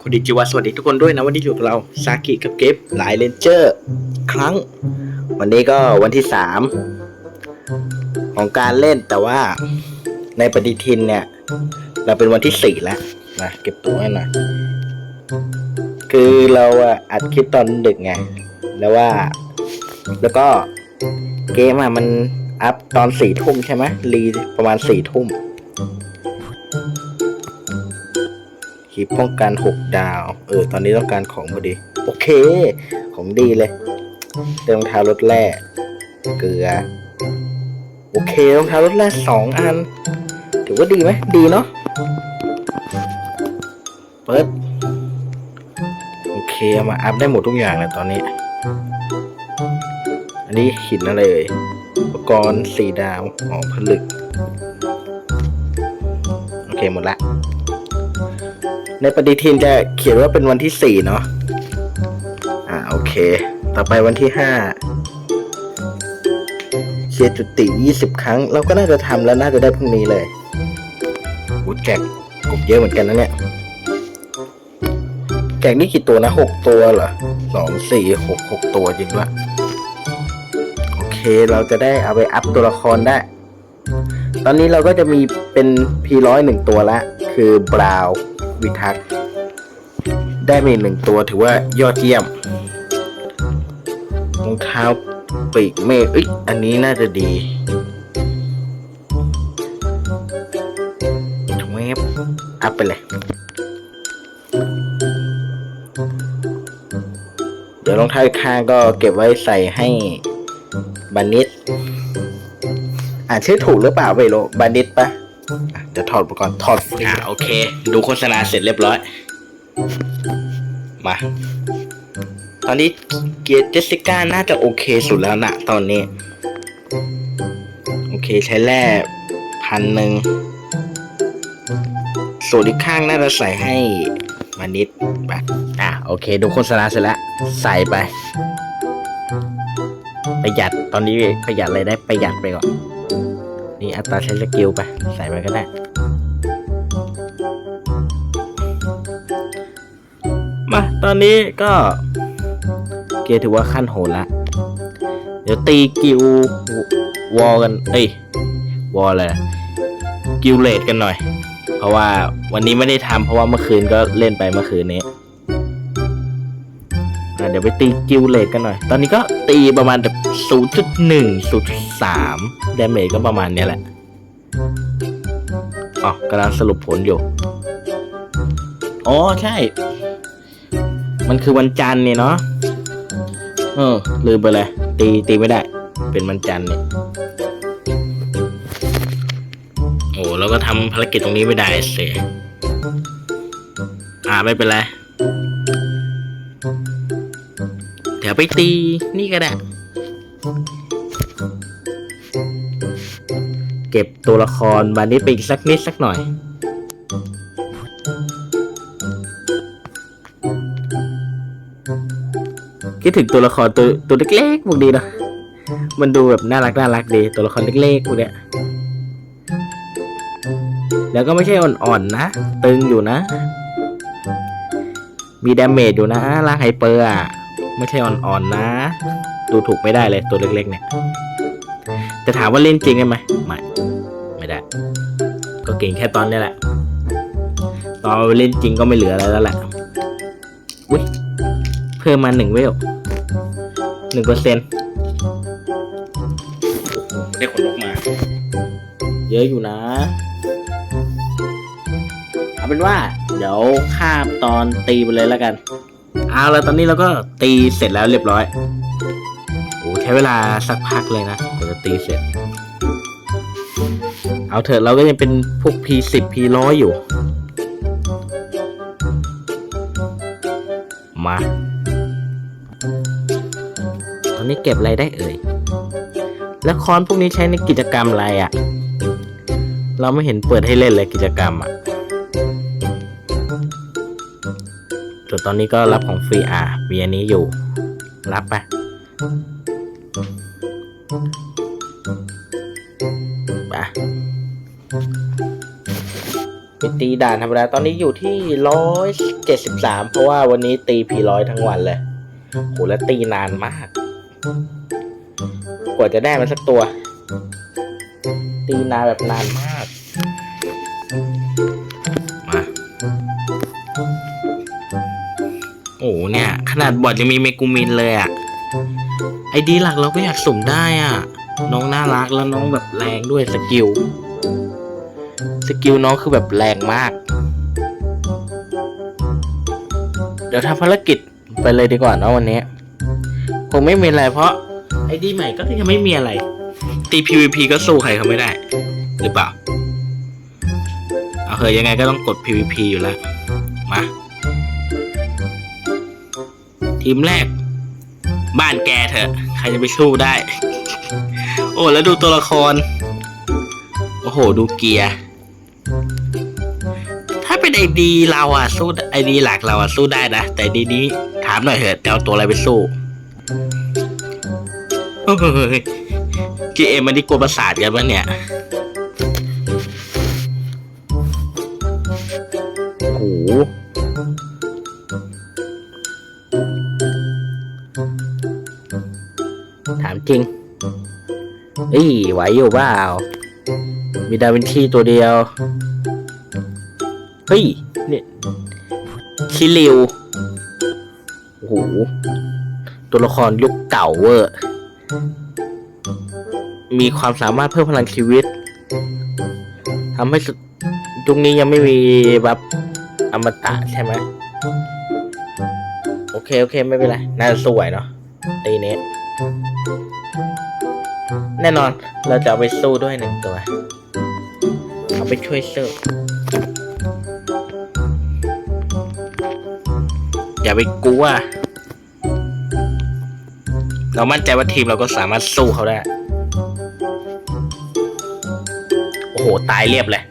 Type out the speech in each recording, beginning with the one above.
คุณดิจิวะสวัสดีทุกคนด้วยนะวันนี้อยู่กับเราซากิกับเกฟหลายเลนเจอร์ครั้ง วันนี้ก็วันที่สามของการเล่นแต่ว่าในปฏิทินเนี่ย เราเป็นวันที่สี่แล้วนะเก็บตัวให้หน่อยคือเราอะอัดคลิปตอนดึกไง แล้วว่า แล้วก็เกมอะมันอัพตอนสี่ทุ่มใช่ไหมรีประมาณสี่ทุ่ม ขีปป้องกันหกดาว เออ ตอนนี้ต้องการของพอดี โอเค ของดีเลย เติมรองเท้ารถแร่เกลือ โอเครองเท้ารถแร่สองอัน ถือว่าดีไหม ดีเนาะ เปิด โอเคเอามาอัพได้หมดทุกอย่างเลยตอนนี้ อันนี้หินอะไรเอ่ย อุปกรณ์สีดาว อ๋อผลึก โอเคหมดละ ในปฏิทินจะเขียนว่าเป็นวันที่สี่เนาะ อ่าโอเค ต่อไปวันที่ห้าเชียร์จุติยี่สิบครั้ง เราก็น่าจะทำแล้วน่าจะได้พรุ่งนี้เลยอู้แจกกบเยอะเหมือนกันนะเนี่ย แจกนี่กี่ตัวนะหกตัวเหรอสองสี่หกหกตัวจริงด้วยโอเคเราจะได้เอาไปอัพตัวละครได้ ตอนนี้เราก็จะมีเป็น P100 หนึ่งตัวละ คือบราว วิทักษ์ได้มีหนึ่งตัวถือว่ายอดเยี่ยมรองเท้าปีกเมฆเอ้ยอันนี้น่าจะดีแวบอัพไปเลย เดี๋ยวรองเท้าอีกข้างก็เก็บไว้ใส่ให้บันนิดอ่านชื่อถูกหรือเปล่าไม่รู้บานิดปะ อะเดี๋ยวถอดอุปกรณ์ถอดฟรีอะโอเค ดูโฆษณาเสร็จเรียบร้อย มา ตอนนี้เกียร์เจสสิก้าน่าจะโอเคสุดแล้วนะตอนนี้ โอเคใช้แร่พันหนึ่งส่วนอีกข้างน่าจะใส่ให้มานิดไปอะโอเค ดูโฆษณาเสร็จแล้ว ใส่ไป ประหยัดตอนนี้ประหยัดอะไรได้ประหยัดไปก่อน อัตราใช้สกิลไป ใส่ไปก็ได้ มา ตอนนี้ก็ เกียร์ถือว่าขั้นโหดละ เดี๋ยวตีกิววอลกัน เอ้ย วอลเลยกิวเลดกันหน่อย เพราะว่าวันนี้ไม่ได้ทำเพราะว่าเมื่อคืนก็เล่นไปเมื่อคืนนี้ เดี๋ยวไปตีกิวเลดกันหน่อย ตอนนี้ก็ตีประมาณแบบ0.1 0.3ดาเมจก็ประมาณเนี้ยแหละอ๋อกำลังสรุปผลอยู่ อ๋อ ใช่ มันคือวันจันทร์เนี่ยเนาะ เออ ลืมไปเลย ตี ตีไม่ได้ เป็นวันจันทร์เนี่ย โอ้แล้วก็ทำภารกิจตรงนี้ไม่ได้เสียอ่า ไม่เป็นไร ไปตี นี่ก็ได้ เก็บตัวละครบานี้ไปอีกสักนิดสักหน่อย คิดถึงตัวละครตัวตัวเล็กๆพวกนี้เนอะมันดูแบบน่ารักน่ารักดี ตัวละครเล็กๆพวกเนี้ยแล้วก็ไม่ใช่อ่อนๆนะตึงอยู่นะ มีดาเมจอยู่นะลากไฮเปอร์อะ ไม่ใช่อ่อนๆนะ ดูถูกไม่ได้เลยตัวเล็กๆเนี่ยจะถามว่าเล่นจริงได้ไหมไม่ ไม่ได้ ก็เก่งแค่ตอนนี้แหละ ตอนไปเล่นจริงก็ไม่เหลืออะไรแล้วแหละ อุ้ย เพิ่มมาหนึ่งเวลหนึ่งเปอร์เซ็นต์ได้ขนนกมา เยอะอยู่นะ เอาเป็นว่า เดี๋ยวข้ามตอนตีไปเลยแล้วกัน เอาแล้วตอนนี้เราก็ตีเสร็จแล้วเรียบร้อยโอ้ใช้เวลาสักพักเลยนะกว่าจะตีเสร็จ เอาเถอะเราก็ยังเป็นพวก P10 P100 อยู่ มา ตอนนี้เก็บอะไรได้เอ่ย แล้วคอนพวกนี้ใช้ในกิจกรรมอะไรอะ่ะ เราไม่เห็นเปิดให้เล่นเลยกิจกรรมอะ่ะ ส่วนตอนนี้ก็รับของฟรีอะมีอันนี้อยู่ รับไปไปไปตีด่านธรรมดาตอนนี้อยู่ที่ร้อยเจ็ดสิบสามเพราะว่าวันนี้ตีพีร้อยทั้งวันเลยโหแล้วตีนานมาก กว่าจะได้มาสักตัว ตีนานแบบนานมาก นี่ยขนาดบอดยังมีเมกูมินเลยอะ่ะไอดีหลักเราก็อยากสุ่มได้อะน้องน่ารักแล้วน้องแบบแรงด้วยสกิล สกิลน้องคือแบบแรงมาก เดี๋ยวทำภารกิจไปเลยดีกว่าเนอะวันนี้คงไม่มีอะไรเพราะไอดีใหม่ก็ยังไม่มีอะไร ตี PVP ก็สู้ใครเขาไม่ได้ หรือเปล่า เอาเถอะยังไงก็ต้องกด PVP อยู่แล้ว มา ทีมแรก บ้านแกเถอะ ใครจะไปสู้ได้ โอ้แล้วดูตัวละคร โอ้โห ดูเกียร์ถ้าเป็นไอดีเราอะสู้ไอดีหลักเราอะสู้ได้นะ แต่ดีนี้ถามหน่อยเถอะเอาตัวอะไรไปสู้เฮ้ยจีเอ็มมันที่กลัวประสาทกันปะเนี่ยโอ้โห ถามจริงเอ้ยไหวอยู่เปล่า มีดาวินชีตัวเดียว เฮ้ย เนี่ยชิลิว โอ้โห ตัวละครยุคเก่าเวอร์ มีความสามารถเพิ่มพลังชีวิต ทำให้สุดยุคนี้ยังไม่มีแบบอมตะใช่ไหม โอเค โอเค ไม่เป็นไร น่าจะสวยเนาะตีเนี้ยแน่นอน เราจะเอาไปสู้ด้วยหนึ่งตัว เอาไปช่วยสู้อย่าไปกลัว เรามั่นใจว่าทีมเราก็สามารถสู้เขาได้ โอ้โห ตายเรียบเลย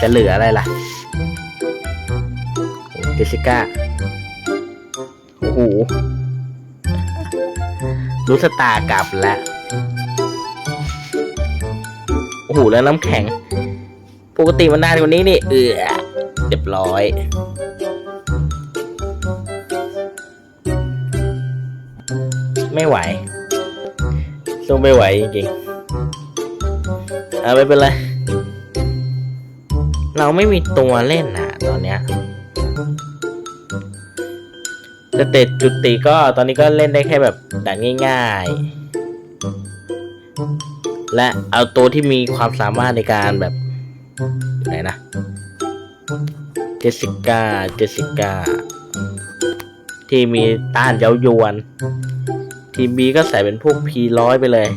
จะเหลืออะไรล่ะโอ้ เจสิก้า โอ้โห รู้สตากลับแล้ว โอ้โห แล้วน้ำแข็ง ปกติมันนานกว่านี้นี่ เออเรียบร้อย ไม่ไหวสู้ไม่ไหวจริงๆเอาไม่เป็นไร เราไม่มีตัวเล่นน่ะ ตอนเนี้ย สเตจจุติก็ตอนนี้ก็เล่นได้แค่แบบด่านง่ายๆ และเอาตัวที่มีความสามารถในการแบบไหนนะเจสิก้าเจสิก้าที่มีต้านเย้ายวน ทีมบีก็ใส่เป็นพวก P ร้อยไปเลย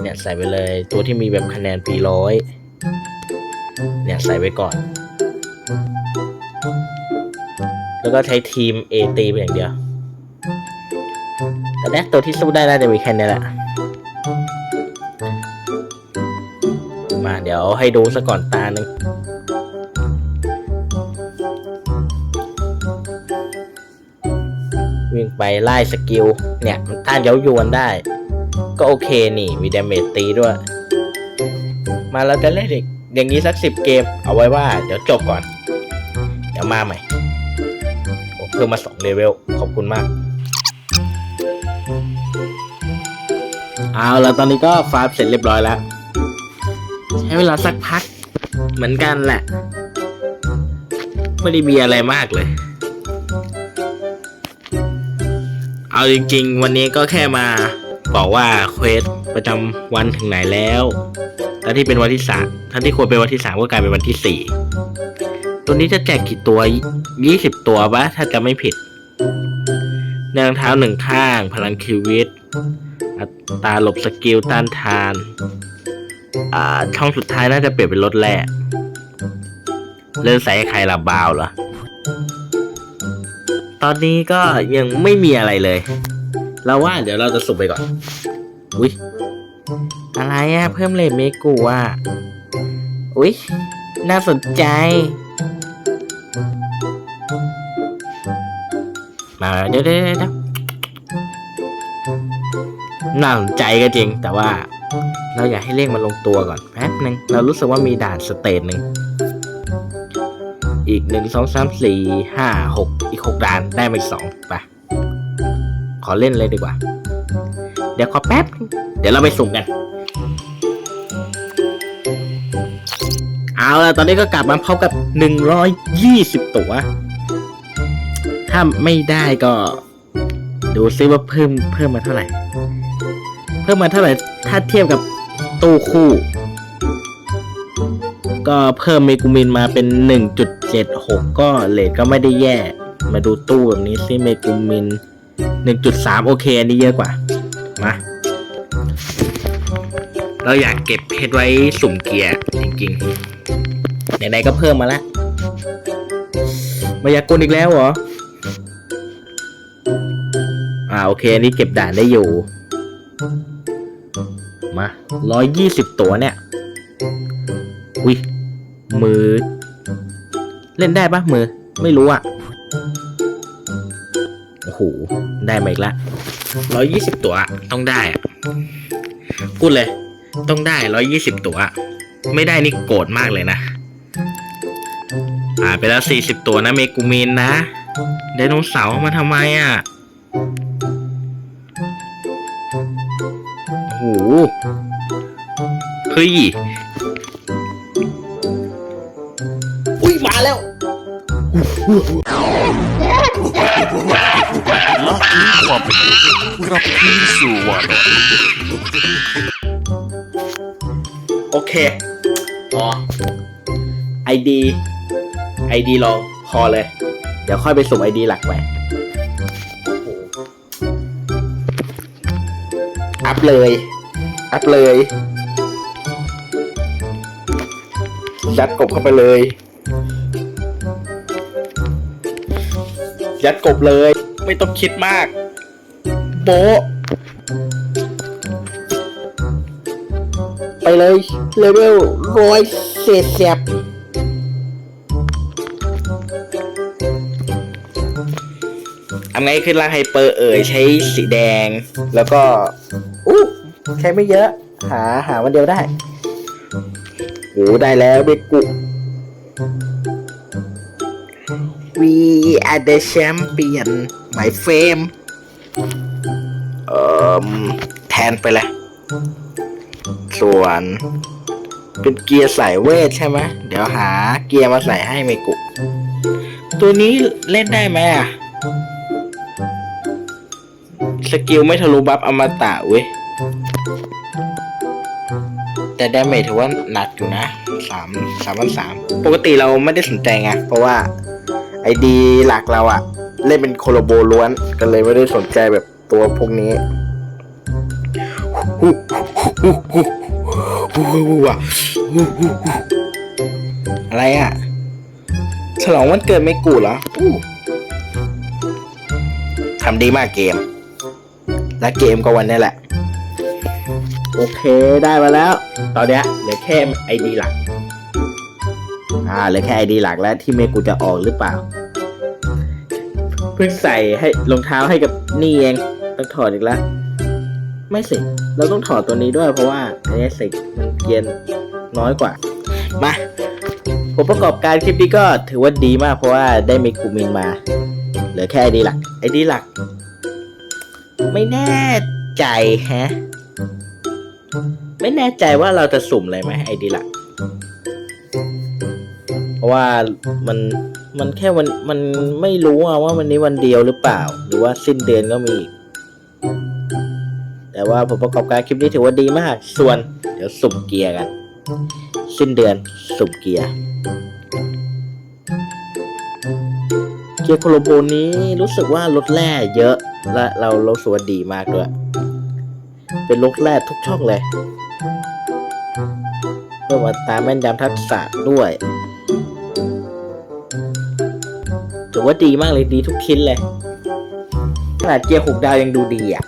เนี่ยใส่ไปเลยตัวที่มีแบบคะแนน P ร้อยเนี่ยใส่ไว้ก่อน แล้วก็ใช้ทีม A ตีไปอย่างเดียว แต่แรกตัวที่สู้ได้น่าจะมีแค่นี้แหละ มาเดี๋ยวให้ดูซะก่อนตาหนึ่งวิ่งไปไล่สกิล เนี่ย มันต้านเย้ายวนได้ ก็โอเคนี่ มีดาเมจตีด้วย มาเราจะเล่นอีกอย่างนี้สักสิบเกมเอาไว้ว่า เดี๋ยวจบก่อน เดี๋ยวมาใหม่ เพิ่มมาสองเลเวลขอบคุณมากเอาแล้วตอนนี้ก็ฟาร์มเสร็จเรียบร้อยแล้ว ใช้เวลาสักพัก เหมือนกันแหละ ไม่ได้มีอะไรมากเลย เอาจริง ๆ วันนี้ก็แค่มาบอกว่าเควสประจำวันถึงไหนแล้วแล้วที่เป็นวันที่สามทั้งที่ควรเป็นวันที่สามก็กลายเป็นวันที่สี่ตัวนี้จะแจกกี่ตัว ยี่สิบตัวปะถ้าจะไม่ผิดแนวเท้าหนึ่งข้าง พลังชีวิต อัตราหลบสกิลต้านทาน อ่า ช่องสุดท้ายน่าจะเปลี่ยนเป็นรถแร่เล่นใส่ใครละบาวเหรอ ตอนนี้ก็ยังไม่มีอะไรเลย เราว่าเดี๋ยวเราจะสุ่มไปก่อน อุ้ยอะไรอะเพิ่มเลทเมกูอะอุ้ยน่าสนใจ มาเดี๋ยวเดี๋ยวเดี๋ยวน่าสนใจก็จริง แต่ว่าเราอยากให้เลขมันลงตัวก่อนแป๊บหนึ่งเรารู้สึกว่ามีด่านสเตจหนึ่งอีกหนึ่งสองสามสี่ห้าหกอีกหกด่านได้มาอีกสองไปขอเล่นเลยดีกว่า เดี๋ยวขอแป๊บ เดี๋ยวเราไปสุ่มกัน เอาละตอนนี้ก็กลับมาพบกับ 120 ตัว ถ้าไม่ได้ก็ ดูซิว่าเพิ่มเพิ่มมาเท่าไหร่ เพิ่มมาเท่าไหร่ ถ้าเทียบกับตู้คู่ ก็เพิ่มเมกูมินมาเป็น 1.76 ก็เลทก็ไม่ได้แย่ มาดูตู้แบบนี้ซิเมกูมิน 1.3 โอเค อันนี้เยอะกว่า มา เราอยากเก็บเพชรไว้สุ่มเกียร์จริงๆไหนๆก็เพิ่มมาแล้วมายากลอีกแล้วเหรอ อ่าโอเคอันนี้เก็บด่านได้อยู่ มาร้อยยี่สิบตัวเนี่ยอุ้ยมือ เล่นได้ปะมือ ไม่รู้อะโอ้โห ได้มาอีกละร้อยยี่สิบตัว ต้องได้อะพูดเลย ต้องได้ร้อยยี่สิบตัว ไม่ได้นี่โกรธมากเลยนะอ่าไปแล้วสี่สิบตัวนะเมกูมินนะไดโนเสาร์มาทำไมอะ เฮ้ยอุ้ยมาแล้วละทิ้งความเป็นเด็กกลับคืนสู่วานอนโอเคพอไอดีไอดีลองพอเลย เดี๋ยวค่อยไปสุ่มไอดีหลักไปอัพเลย อัพเลยยัดกบเข้าไปเลย ยัดกบเลย ไม่ต้องคิดมาก โบะไปเลยเลเวลร้อยเศษแสบทำไงขึ้นร่างไฮเปอร์เอ่ยใช้สีแดง แล้วก็ ใช้ไม่เยอะ หาหาวันเดียวได้โอ้ได้แล้วเบกุ We are the champion my fame เอ่อแทนไปเลยส่วน เป็นเกียร์สายเวทใช่ไหมเดี๋ยวหาเกียร์มาใส่ให้เมกุ ตัวนี้เล่นได้ไหมอะ สกิลไม่ทะลุบัฟอมตะเว้ย แต่ดาเมจถือว่าหนักอยู่นะสามสามพันสามปกติเราไม่ได้สนใจไงเพราะว่าไอดีหลักเราอะเล่นเป็นโคโลโบล้วนก็เลยไม่ได้สนใจแบบตัวพวกนี้อะไรอะฉลองวันเกิดไม่กูเหรอทำดีมากเกม และเกมก็วันนี้แหละ โอเคได้มาแล้ว ตอนเนี้ยเหลือแค่ไอดีหลัก อ่าเหลือแค่ไอดีหลักแล้วที่เมกูจะออกหรือเปล่า เพิ่งใส่ให้รองเท้าให้กับนี่เองต้องถอดอีกแล้ว ไม่สิ เราต้องถอดตัวนี้ด้วยเพราะว่าไอันนี้สิมันเกียนน้อยกว่า มาผลประกอบการคลิปนี้ก็ถือว่าดีมากเพราะว่าได้เมกูมินมา เหลือแค่ไอดีหลักไอดีหลัก ไม่แน่ใจแฮะ ไม่แน่ใจว่าเราจะสุ่มอะไรไหมไอดีหลัก เพราะว่ามันมันแค่วันมันไม่รู้อะว่าวันนี้วันเดียวหรือเปล่า หรือว่าสิ้นเดือนก็มีอีกแต่ว่าผลประกอบการคลิปนี้ถือว่าดีมาก ส่วนเดี๋ยวสุ่มเกียร์กัน สิ้นเดือนสุ่มเกียร์เกียร์โคโลโบนี้รู้สึกว่าลดแร่เยอะและเราเราสวาดีมากด้วย เป็นลดแร่ทุกช่องเลยเพิ่มอัตราแม่นยำทักษะด้วยถือว่าดีมากเลยดีทุกชิ้นเลย ขนาดเกียร์หกดาวยังดูดีอะ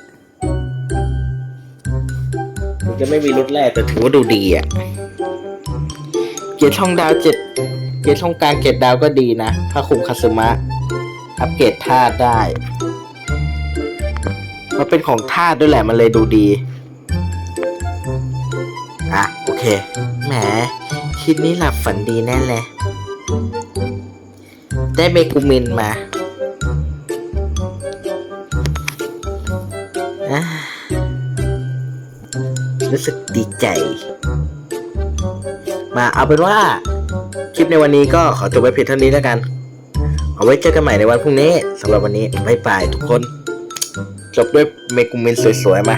ถึงจะไม่มีรถแรกแต่ถือว่าดูดีอะ เกียร์ช่องดาวเจ็ดเกียร์ช่องกลางเจ็ดดาวก็ดีนะ ถ้าคุมคาซึมะ อัปเกรดธาตุได้ มันเป็นของธาตุด้วยแหละมันเลยดูดี อะ โอเค แหมคืนนี้หลับฝันดีแน่เลย ได้เมกูมินมาอ่ารู้สึกดีใจ มาเอาเป็นว่า คลิปในวันนี้ก็ขอจบไว้เพียงเท่านี้แล้วกัน เอาไว้เจอกันใหม่ในวันพรุ่งนี้สำหรับวันนี้ บ๊ายบายทุกคน จบด้วยเมกุมินสวยๆมา